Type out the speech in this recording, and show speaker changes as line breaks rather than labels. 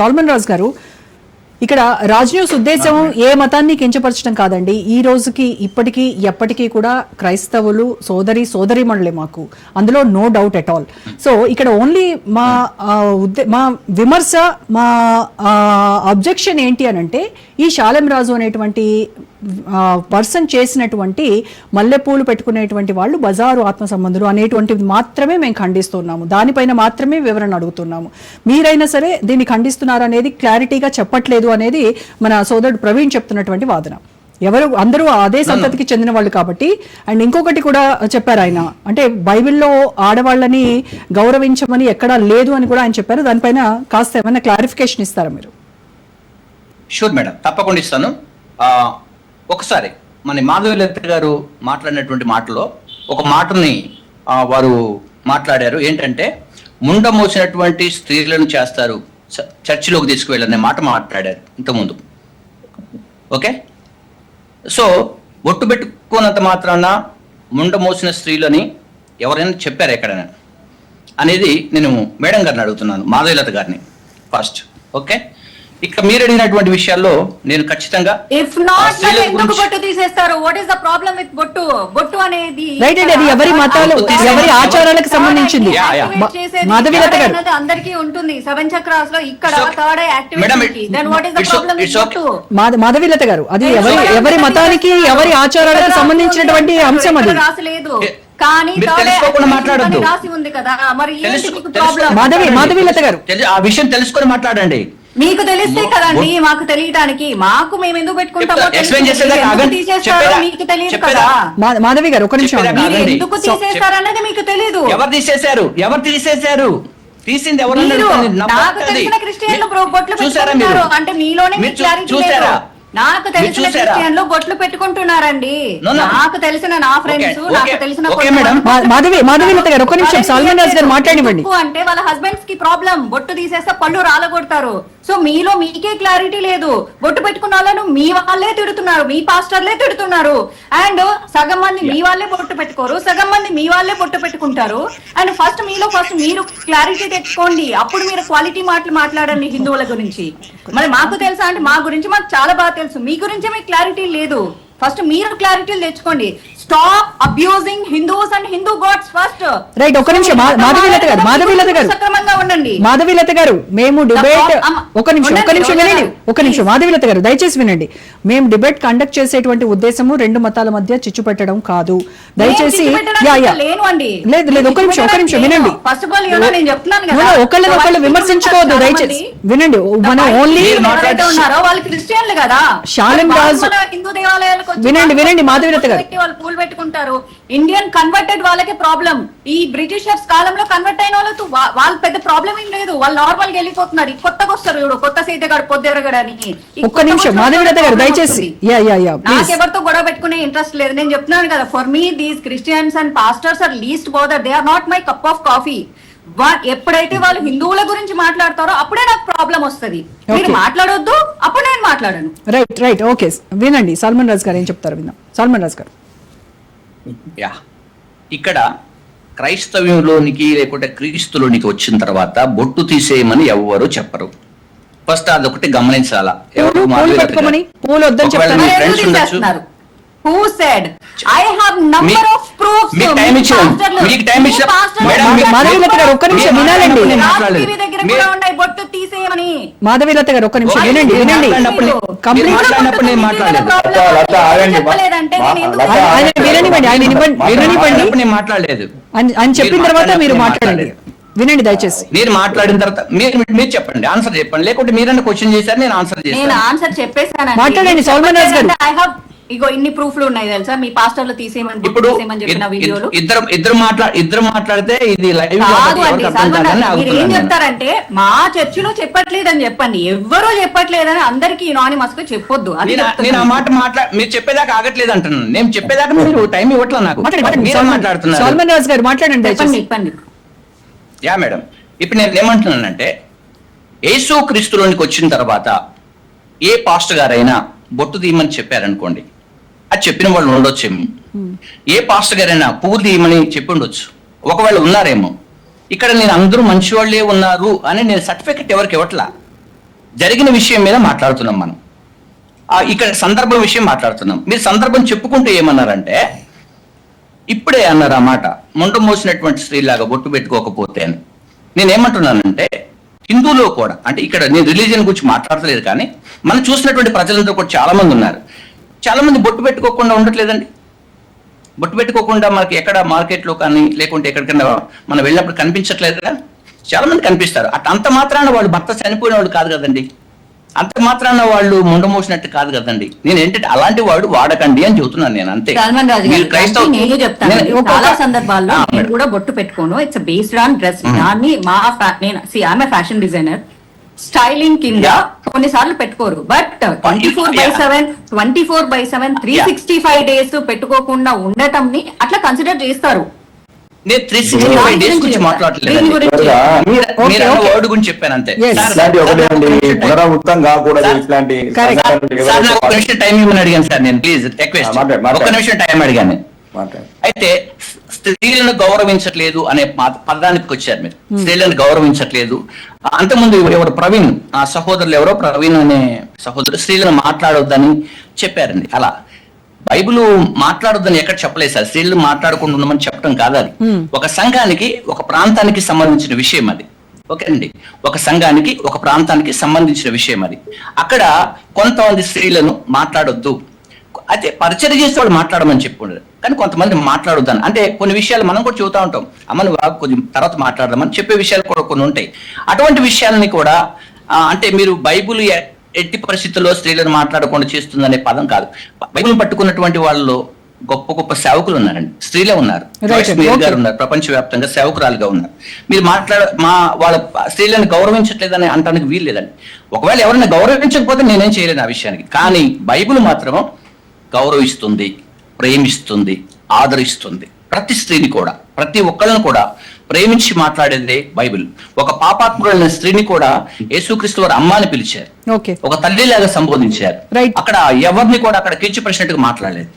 Salmon రాజు గారు ఇక్కడ Raj news ఉద్దేశం ఏ మతాన్ని కించపరచడం కాదండి. ఈ రోజుకి ఇప్పటికీ ఎప్పటికీ కూడా క్రైస్తవులు సోదరి సోదరిమణులే మాకు. అందులో no doubt at all so ఇక్కడ ఓన్లీ మా మా విమర్శ మా అబ్జెక్షన్ ఏంటి అని అంటే ఈ శాలెం రాజు అనేటువంటి పర్సన్ చేసినటువంటి మల్లెపూలు పెట్టుకునేటువంటి వాళ్ళు బజారు ఆత్మ సంబంధులు అనేటువంటిది మాత్రమే మేము ఖండిస్తున్నాము. దానిపైన మాత్రమే వివరణ అడుగుతున్నాము. మీరైనా సరే దీన్ని ఖండిస్తున్నారు అనేది క్లారిటీగా చెప్పట్లేదు అనేది మన సోదరుడు ప్రవీణ్ చెప్తున్నటువంటి వాదన. ఎవరు అందరూ అదే సంతతికి చెందిన వాళ్ళు కాబట్టి అండ్ ఇంకొకటి కూడా చెప్పారు ఆయన. అంటే బైబిల్లో ఆడవాళ్ళని గౌరవించమని ఎక్కడా లేదు అని కూడా ఆయన చెప్పారు. దానిపైన కాస్త ఏమైనా క్లారిఫికేషన్ ఇస్తారా మీరు?
షూర్ మేడం తప్పకుండా ఇస్తాను. ఒకసారి మన మాధవలత గారు మాట్లాడినటువంటి మాటలో ఒక మాటని వారు మాట్లాడారు. ఏంటంటే ముండ మోసినటువంటి స్త్రీలను చేస్తారు. చ- చర్చిలోకి తీసుకువెళ్ళనే మాట మాట్లాడారు ఇంతకుముందు. ఓకే? సో ఒట్టు పెట్టుకున్నంత మాత్రాన ముండ మోసిన స్త్రీలని ఎవరైనా చెప్పారు ఎక్కడైనా? అనేది నేను మేడం గారిని అడుగుతున్నాను మాధవీలత గారిని ఫస్ట్. ఓకే? ఇక మీరు అడిగినటువంటి విషయాల్లో నేను ఖచ్చితంగా
ఇఫ్ నాట్ ఎందుకు బొట్టు తీసేస్తారు? What is the problem with బొట్టు? బొట్టు అనేది
రైట్ అండి అది ఎవరి మతాలు ఎవరి ఆచారాలకు సంబంధించింది? మాధవీలత గారు.
అందరికీ ఉంటుంది. సెవెన్ చక్రాస్లో ఇక్కడ third activity then what is the problem with. బొట్టు?
మాధ- మాధవీలత గారు అది ఎవరి ఎవరి మతానికి ఎవరి ఆచారాలకు సంబంధించినటువంటి అంశం అది?
ఇక్కడ రాసి లేదు.
ఏ,
కానీ రాసి ఉంది కదా. మరి
మాధవి- మాధవీలత గారు.
ఆ విషయం తెలుసుకొని మాట్లాడండి.
మీకు తెలిస్తే కదండి మాకు తెలియటానికి. మాకు మేము ఎందుకు పెట్టుకుంటామో
ఆగండి.
తీసేస్తారో? మీకు తెలియదు? కదా.
మాధవి గారు ఒక నిమిషం.
ఎందుకు తీసేస్తారనేది మీకు తెలీదు.
ఎవరు తీసేశారు? ఎవరు తీసేశారు? తీసింది ఎవరు
నాకు. తెలిసిన క్రిస్టియన్లు బొట్లు పెట్టుకుంటున్నారు. అంటే మీలోనే
చూసారా?
నాకు తెలిసిన? క్రిస్టియన్లు బొట్లు పెట్టుకుంటున్నారండి. నాకు తెలిసిన నా ఫ్రెండ్స్ నాకు తెలిసిన
మాధవి మాధవీలత గారు ఒక నిమిషం. సల్మాన్ రాజ్ గారు మాట్లాడివ్వండి.
అంటే వాళ్ళ హస్బెండ్స్కి ప్రాబ్లం బొట్టు తీసేస్తే పళ్ళు రాలగొడతారు. సో మీలో మీకే క్లారిటీ లేదు. బొట్టు పెట్టుకున్న వాళ్ళను మీ వాళ్ళే తిడుతున్నారు. మీ పాస్టర్లే తిడుతున్నారు. అండ్ సగం మంది మీ వాళ్ళే బొట్టు పెట్టుకోరు. సగం మంది మీ వాళ్ళే బొట్టు పెట్టుకుంటారు. అండ్ ఫస్ట్ మీలో ఫస్ట్ మీరు క్లారిటీ తెచ్చుకోండి. అప్పుడు మీరు క్వాలిటీ మాటలు మాట్లాడండి హిందువుల గురించి. మరి మాకు తెలుసా అంటే మా గురించి మాకు చాలా బాగా తెలుసు. మీ గురించి మీకు క్లారిటీ లేదు. ఫస్ట్ మీరు క్లారిటీలు తెచ్చుకోండి. Stop abusing Hindus and Hindu gods first
right ఒక నిమిషం. మాధవీలత గారు మాధవీలత గారు.
సక్రమంగా ఉండండి?
మాధవీలత గారు మేము డిబేట్ ఒక నిమిషం ఒక నిమిషం. వినండి ఒక నిమిషం. మాధవీలత గారు దయచేసి వినండి. మేము డిబేట్ కండక్ట్ చేసేటువంటి ఉద్దేశము రెండు మతాల మధ్య చిచ్చు పెట్టడం కాదు. దయచేసి. లేదు లేదు ఒక నిమిషం ఒక నిమిషం వినండి. ఒకళ్ళని ఒకళ్ళు విమర్శించుకోవద్దు. దయచేసి. వినండి. మనం ఓన్లీ
వాళ్ళు క్రిస్టియన్లు కదా.
శాలం రాజు- వినండి, వినండి, మాధవీలత గారు.
వాళ్ళు పెట్టుకుంటారు. ఇండియన్ కన్వర్టెడ్ వాళ్ళకే ప్రాబ్లం ఈ బ్రిటిషర్స్ కాలంలో కన్వర్ట్ అయిన వాళ్ళతో వా- వాళ్ళ పెద్ద ప్రాబ్లం ఏం లేదు. వాళ్ళు నార్మల్గా వెళ్ళిపోతున్నారు. కొత్తగా వస్తారు చూడు కొత్త సీతగాడు పొద్దెరగడానికి. ఈ
ఒక్క నిమిషం గారు దయచేసి.
నాకెవరితో గొడవ పెట్టుకునే ఇంట్రెస్ట్ లేదు. నేను చెప్తున్నాను కదా for me these Christians and pastors are least bother they are not my cup of coffee ఎప్పుడైతే వాళ్ళు హిందువుల గురించి మాట్లాడతారో అప్పుడే నాకు ప్రాబ్లం వస్తది. మీరు. మాట్లాడొద్దు అప్పుడు నేను మాట్లాడను.
రైట్ రైట్ ఓకే వినండి. సల్మాన్ రాజ్ గారు ఏం చెప్తారు విందాం. సల్మాన్ రాజ్ గారు.
యా. ఇక్కడ క్రైస్తవ్యంలోనికి లేకుంటే క్రీస్తులోనికి వచ్చిన తర్వాత బొట్టు తీసేయమని ఎవరు చెప్పరు. ఫస్ట్ అదొకటి గమనించాలా? ఎవరు మీకు time ఇచ్చాం. మీకు time ఇచ్చాం. మేడం, మీ-
మాధవీలత గారు ఒక్క నిమిషం
మీరు
వినాలండి.
మాట్లాడినప్పుడు నేను మాట్లాడలేదు.
దగ్గర
మీరు-
కూడా ఉన్నాయి బొట్టు తీసేయమని
మాధవీలత గారు ఒక్క నిమిషం వినండి వినండి.
లత, లత, లత,
ఆయన- ఆయన విననివ్వండి ఆయన విననివ్వండి
నేను మాట్లాడలేదు.
అని అని చెప్పిన తర్వాత మీరు మాట్లాడండి వినండి దయచేసి.
మీరు మాట్లాడిన తర్వాత మీరు మీరు చెప్పండి ఆన్సర్ చెప్పండి. లేకుంటే మీరన్నా క్వశ్చన్ చేశారు నేను ఆన్సర్
నేను
చేస్తాను
ఆన్సర్ చెప్పేశాను
మాట్లాడండి, సల్మాన్ రాజ్ గారు.
ఐ హావ్ ఇగో ఇన్ని ప్రూఫ్లు ఉన్నాయి తెలుసా? మీ పాస్టర్లు తీసేయమని
ఇప్పుడు
చెప్పిన వీడియోలు.
ఇద్- ఇద్దరు ఇద్దరు మాట్లా ఇద్దరు మాట్లాడితే ఇది లైవ్
కాదు అండి మీరు ఏం చెప్తారంటే మా చర్చిలో చెప్పట్లేదని చెప్పండి. ఎవ్వరూ చెప్పట్లేదని అందరికి యునానిమస్గా చెప్పొద్దు. అది
నేను ఆ-. మాట మాట్లా మీరు చెప్పేదాకా ఆగట్లేదు అంటున్నాను. నేను చెప్పేదాకా మీరు టైం ఇవ్వట్లా నాకు. మాట్లాడుతున్నారు.
సల్మాన్ రాజ్ గారు మాట్లాడండి
చెప్పండి
యా మేడం. ఇప్పుడు నేను ఏమంటున్నానంటే యేసు క్రీస్తులోనికి వచ్చిన తర్వాత ఏ పాస్ట్ గారైనా బొట్టు తీయమని చెప్పారనుకోండి అది చెప్పిన వాళ్ళు ఉండొచ్చేమో. ఏ పాస్ట్ గారైనా పువ్వు తీయమని చెప్పి ఉండొచ్చు. ఒకవేళ ఉన్నారేమో. ఇక్కడ నేను అందరూ మంచి వాళ్ళే ఉన్నారు అని నేను సర్టిఫికెట్ ఎవరికి ఇవ్వట్లా? జరిగిన విషయం మీద మాట్లాడుతున్నాం మనం. ఇక్కడ సందర్భం విషయం మాట్లాడుతున్నాం. మీరు సందర్భం చెప్పుకుంటూ ఏమన్నారంటే ఇప్పుడే అన్నారు ఆ మాట మొండ మోసినటువంటి స్త్రీలాగా బొట్టు పెట్టుకోకపోతే అని. నేనేమంటున్నానంటే హిందువులో కూడా అంటే ఇక్కడ నేను రిలీజియన్ గురించి మాట్లాడతలేదు కానీ మనం చూసినటువంటి ప్రజలందరూ కూడా చాలా మంది ఉన్నారు. చాలా మంది బొట్టు పెట్టుకోకుండా ఉండట్లేదండి. బొట్టు పెట్టుకోకుండా మనకి ఎక్కడ మార్కెట్లో కానీ లేకుంటే ఎక్కడికైనా మనం వెళ్ళినప్పుడు కనిపించట్లేదుగా? చాలా మంది కనిపిస్తారు. అట్ అంత మాత్రాన వాళ్ళు భర్త చనిపోయిన వాళ్ళు కాదు కదండి. అంత మాత్రాన వాళ్ళు ముండమోసినట్టు కాదు కదండి. నేను ఏంటంటే అలాంటి వాడు వాడకండి అని చెబుతున్నాను నేను అంతే.
నేను చెప్తాను. చాలా సందర్భాల్లో నేను. కూడా బొట్టు పెట్టుకోను. ఇట్స్ బేస్డ్ ఆన్ డ్రెస్ దాన్ని మా నేను ఫ్యాషన్ డిజైనర్ స్టైలింగ్ కింద. కొన్నిసార్లు పెట్టుకోరు but twenty four by. Seven twenty four by seven three. Sixty five days పెట్టుకోకుండా ఉండటం ని అట్లా కన్సిడర్ చేస్తారు
నేను త్రీ సిక్స్టీ
దాని
ఫైవ్ డేస్
గురించి.
మాట్లాడలేదు. వర్డ్ చెప్పాను అంతే
పునరావృతం కాకూడదు ఇట్లాంటి
సార్ నాకు ఒక నిమిషం టైం ఇవ్వమని అడిగాను సార్ నేను ప్లీజ్ రిక్వెస్ట్. ఒక నిమిషం టైం అడిగాను. అయితే స్త్రీలను గౌరవించట్లేదు అనే పదానికి వచ్చారు మీరు. స్త్రీలను గౌరవించట్లేదు. అంతకుముందు ఎవరు ప్రవీణ్. ఆ సహోదరులు ఎవరో? ప్రవీణ్ అనే సహోదరుడు. స్త్రీలను మాట్లాడొద్దని చెప్పారండి. అలా. బైబిల్ మాట్లాడొద్దని ఎక్కడ చెప్పలేదు సార్. స్త్రీలు మాట్లాడకుండా ఉండమని చెప్పడం కాదు అది. ఒక సంఘానికి ఒక ప్రాంతానికి సంబంధించిన విషయం అది. ఓకే అండి. ఒక సంఘానికి ఒక ప్రాంతానికి సంబంధించిన విషయం అది. అక్కడ కొంతమంది స్త్రీలను మాట్లాడొద్దు. అయితే పరిచయం చేసే వాళ్ళు మాట్లాడమని చెప్పుకుంటారు కానీ కొంతమంది మాట్లాడొద్దని. అంటే కొన్ని విషయాలు మనం కూడా చెబుతా ఉంటాం. అమ్మ నువ్వు ఆగు, కొంచెం తర్వాత మాట్లాడదామని చెప్పే విషయాలు కూడా కొన్ని ఉంటాయి. అటువంటి విషయాలని కూడా అంటే మీరు బైబుల్ ఎట్టి పరిస్థితుల్లో స్త్రీలను మాట్లాడకుండా చేస్తుందనే పదం కాదు. బైబిల్ పట్టుకున్నటువంటి వాళ్ళలో గొప్ప గొప్ప సేవకులు ఉన్నారండి. స్త్రీలే ఉన్నారు. గారు ఉన్నారు. ప్రపంచవ్యాప్తంగా సేవకురాలుగా ఉన్నారు. మీరు మాట్లాడ మా వాళ్ళ స్త్రీలను గౌరవించట్లేదని అంటానికి వీలు లేదండి. ఒకవేళ ఎవరైనా గౌరవించకపోతే నేనేం చేయలేను ఆ విషయానికి. కానీ బైబిల్ మాత్రం గౌరవిస్తుంది ప్రేమిస్తుంది ఆదరిస్తుంది. ప్రతి స్త్రీని కూడా ప్రతి ఒక్కళ్ళని కూడా ప్రేమించి మాట్లాడేదే బైబిల్. ఒక పాపాత్ముడైన స్త్రీని కూడా యేసుక్రీస్తు వారు అమ్మ అని పిలిచారు. ఒక తల్లిలాగా సంబోధించారు. అక్కడ ఎవరిని కూడా అక్కడ కించపరిచినట్టుగా మాట్లాడలేదు.